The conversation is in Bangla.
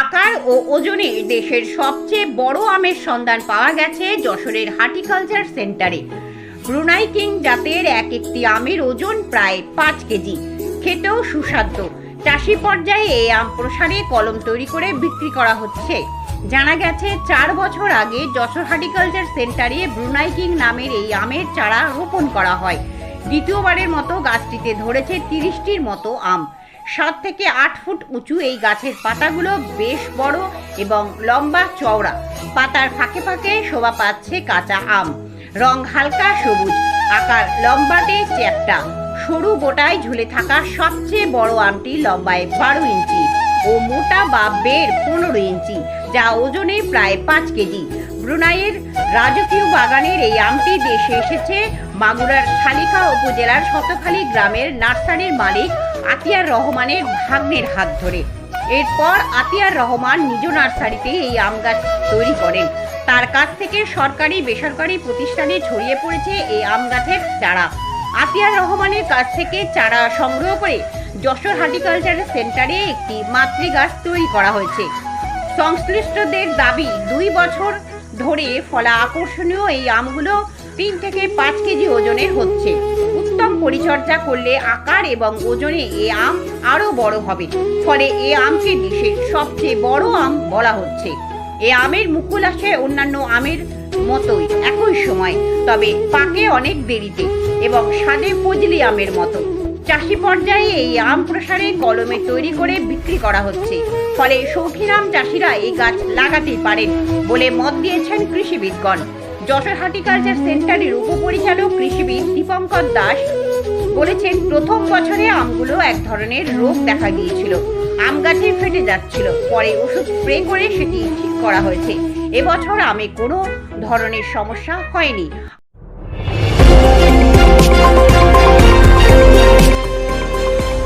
আকার ও ওজনে দেশের সবচেয়ে বড় আমের সন্ধান পাওয়া গেছে যশোরের হার্টিকালচার সেন্টারে। ব্রুনাই কিং জাতের এক একটি আমের ওজন প্রায় পাঁচ কেজি। খেতেও সুস্বাদ্য চাষি পর্যায়ে এই আম প্রসারে কলম তৈরি করে বিক্রি করা হচ্ছে। জানা গেছে, চার বছর আগে Jashore horticulture centre Brunei king নামের এই আমের চারা রোপণ করা হয়। দ্বিতীয়বারের মতো গাছটিতে ধরেছে তিরিশটির মতো আম। সাত থেকে আট ফুট উঁচু এই গাছের পাতাগুলো বেশ বড় এবং লম্বা চওড়া। পাতার ফাঁকে ফাঁকে শোভা পাচ্ছে কাঁচা আম। রং হালকা সবুজ, আকার লম্বাটে চ্যাপ্টা। সরু বোটায় ঝুলে থাকা সবচেয়ে বড় আমটি লম্বায় বারো ইঞ্চি ও মোটা বা বের পনেরো ইঞ্চি, যা ওজনে প্রায় পাঁচ কেজি। ব্রুনাইয়ের রাজকীয় বাগানের এই আমটি দেশে এসেছে। মাগুরার খালিকা উপজেলার শতখালী গ্রামের নার্সারির মালিক আতিয়ার রহমানের ভাগ্নের হাত ধরে। এরপর আতিয়ার রহমান নিজ নার্সারিতে এই আম গাছ তৈরি করেন। তার কাছ থেকে সরকারি, বেসরকারি প্রতিষ্ঠানে ছড়িয়ে পড়েছে এই আম গাছের চারা। আতিয়ার রহমানের কাছ থেকে চারা সংগ্রহ করে যশোর হার্টিকালচার সেন্টারে একটি মাতৃ গাছ তৈরি করা হয়েছে। সংশ্লিষ্টদের দাবি, দুই বছর ধরে ফলা আকর্ষণীয় এই আমগুলো তিন থেকে পাঁচ কেজি ওজনের হচ্ছে। উত্তম পরিচর্যা করলে আকার এবং ওজনে এ আম আরও বড় হবে। ফলে এ আমকে দেশের সবচেয়ে বড় আম বলা হচ্ছে। এ আমের মুকুল আসে অন্যান্য আমের মতোই একই সময়, তবে পাকে অনেক দেরিতে এবং স্বাদে ফজলি আমের মতো। চাষি পর্যায়ে এই আম প্রসারে কলমে তৈরি করে বিক্রি করা হচ্ছে। ফলে শৌখিন আম চাষিরা এই গাছ লাগাতে পারেন বলে মত দিয়েছেন কৃষিবিদগণ। যশোর হার্টিকালচার সেন্টারের উপপরিচালক কৃষিবিদ দীপঙ্কর দাস বলেছেন, প্রথম বছরে আমগুলো এক ধরনের রোগ দেখা গিয়েছিল আম গাছে ফেটে যাচ্ছিল। পরে ওষুধ স্প্রে করে সেটি ঠিক করা হয়েছে। এবছর আমে কোনো ধরনের সমস্যা হয়নি।